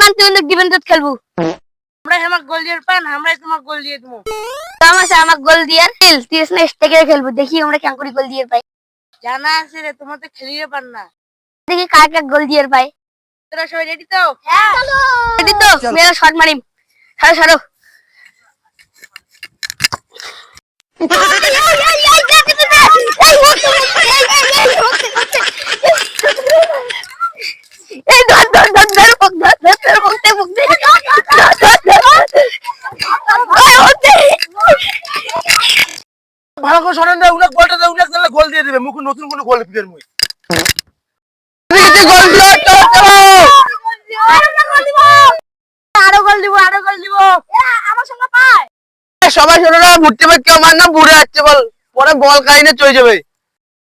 মান তুই ডিফেন্স খেলব। আমরা আমার গোল দিয়ে পান আমরাই তোমার গোল দিয়ে দেবো। আমার আমার গোল দিয়ে খেল তুই এসে স্টেকে খেলব। দেখি আমরা কেমন করে গোল দিয়ে পাই। জানা আছে রে তোমার তো খেলিয়ে পার না। দেখি কার কার গোল দিয়ে পাই। তোরা সবাই রেডি তো? রেডি তো? মেরা শট মারিম। ভালো করে শোনেন না উনাক বলটা দেয় উনাক দিলে গোল দিয়ে দিবে। মুখ নতুন কোনো গোল ফিরের মুই। আরও গোল দিব আরও গোল দিব। আমার সঙ্গে পায়। সবাই শোনো না ভুট্টি ভাই কেউ মার না বুড়ে যাচ্ছে বল। পরে বল কাহিনে চলে যাবে।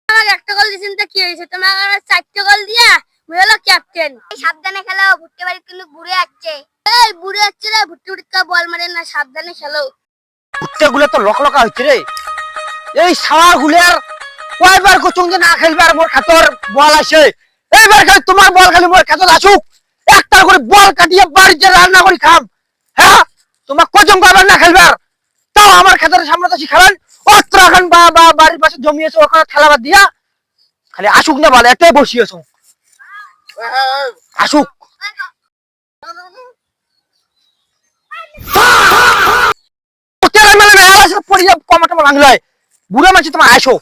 আমার একটা গোল দিয়েছেন তো কি হয়েছে? তোমার চারটে গোল দিয়া মুই হলো ক্যাপ্টেন সাবধানে খেলো ভুট্টে বাড়ি কিন্তু বুড়ে যাচ্ছে এই বুড়ে যাচ্ছে রে ভুট্টে ভুট্টা বল মারে না সাবধানে খেলো। ভুট্টা গুলো তো লক লকা হচ্ছে রে। এই সাওয়ারগুলার কয়বার কোচুং যে না খেলবে আর মোর খাতর বল আসে এইবার খালি তোমার বল খালি মোর খাতর আসুক একটা করে বল কাটিয়ে বাড়ি যে রান্না করে খাম হ্যাঁ তোমার কোচুং কয়বার না খেলবার তাও আমার খাতরের সামনে তো শিখাবেন অস্ত্র এখন বা বা বাড়ির পাশে জমিয়েছে ওখানে খেলাবার দিয়া খালি আসুক না বল এটাই বসিয়েছ আসুক পড়ি যাব কমাটা ভাঙলো বুড়া মাছি তোমার আসো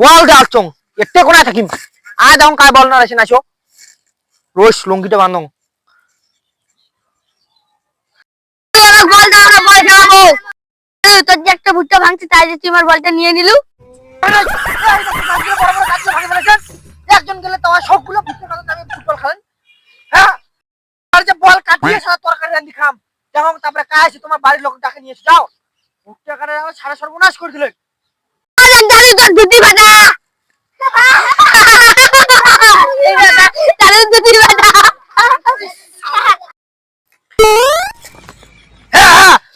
বল ডাকছং এতে কোনা থাকিম? আয় দাও কাই বল না আসেন আসো রোজ লঙ্গিটা বান্ধং বল দাও না বল খেলাবো তোর যে একটা ভুট্টা ভাঙছে তাই যে তুই আমার বলটা নিয়ে নিলু। একজন গেলে তোমার সবগুলো ফুটবল খেলেন আমি ফুটবল খেলেন। হ্যাঁ? আর যে বল কাটিয়ে সারা তরকারি খাম। তারপরে কাজ আছে তোমার বাড়ির লোক ডাকে নিয়ে এসে যাও। ভুট্টা কাটে সারা সর্বনাশ করে দিলে দাদু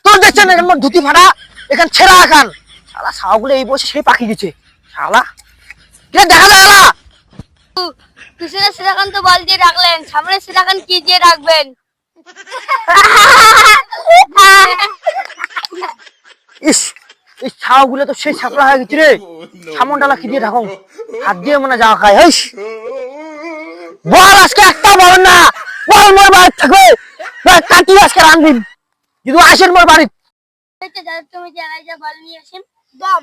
তোর দেখছেন এখানে ধুতি ফাটা এখানে ছেঁড়া এখান। শালা ছাওগুলো এই বসে সেই পাখি দিচ্ছে শালা। দেখা যায় পিছনে শ্রীরাখান তো বল দিয়ে রাখলেন সামনে শ্রীরাখান কি দিয়ে রাখবেন? ইস এই ছাও গুলো তো সেই ছাপড়া হয়ে গেছে রে। সামন ডালা কি দিয়ে ঢাকুন হাত দিয়ে মনে যাওয়া খায় হইস বল আজকে একটা বল না। বল মোর বাড়ি থাকবে। কাটি আজকে রান্ধিম যদি আসেন মোর বাড়ি তুমি যে যা বল নিয়ে আসেন। দম।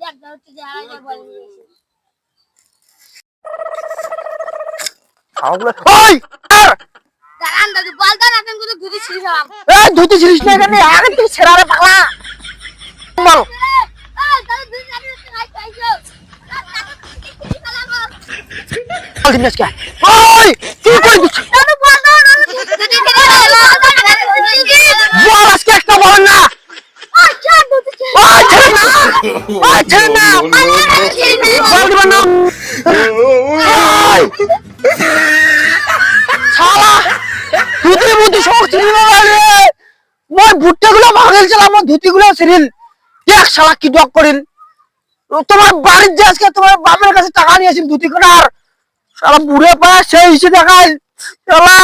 দেখ দাদু তুই যে যা বল নিয়ে আসেন। ছাওগুলো ওই দাঁড়ান দাদু বল দাঁড়ান কিন্তু ধুতি ছিঁড়ে ফেলাম এই ধুতি ছিলিস না তুই ছেড়া রে পাগলা। বল এই, দাদু ধুতি ছিঁড়ে ফেলাম, পাইছো? দাদু, দাদু, ধুতি ছিঁড়ে ফেলাবো। বল দিন আজকে ওই কি করে দিচ্ছ দাদু, বল দাও, দাদু, ধুতি ছিঁড়ে ফেলাবো, দাদু, ধুতি ছিঁড়ে ফেলাবো। বল আজকে একটা বল না ধুতি ছিঁড়ে ওই ছেড়ে না ওই ছেড়ে না বল দিবেন না ওই! শালা ধুতির মধ্যে সব ছিঁড়ি বাবা রে মই ভুট্টা গুলো ভাঙেল ছিল আমার ধুতি গুলো ছিঁড়িল দেখ শালা কি ডক করিল তোমার বাড়ির যে আজকে তোমার বাপের কাছে টাকা নিয়েছিল করে আর শালা বুড়ে পায় সেই হিসেবে দেখায়। শালা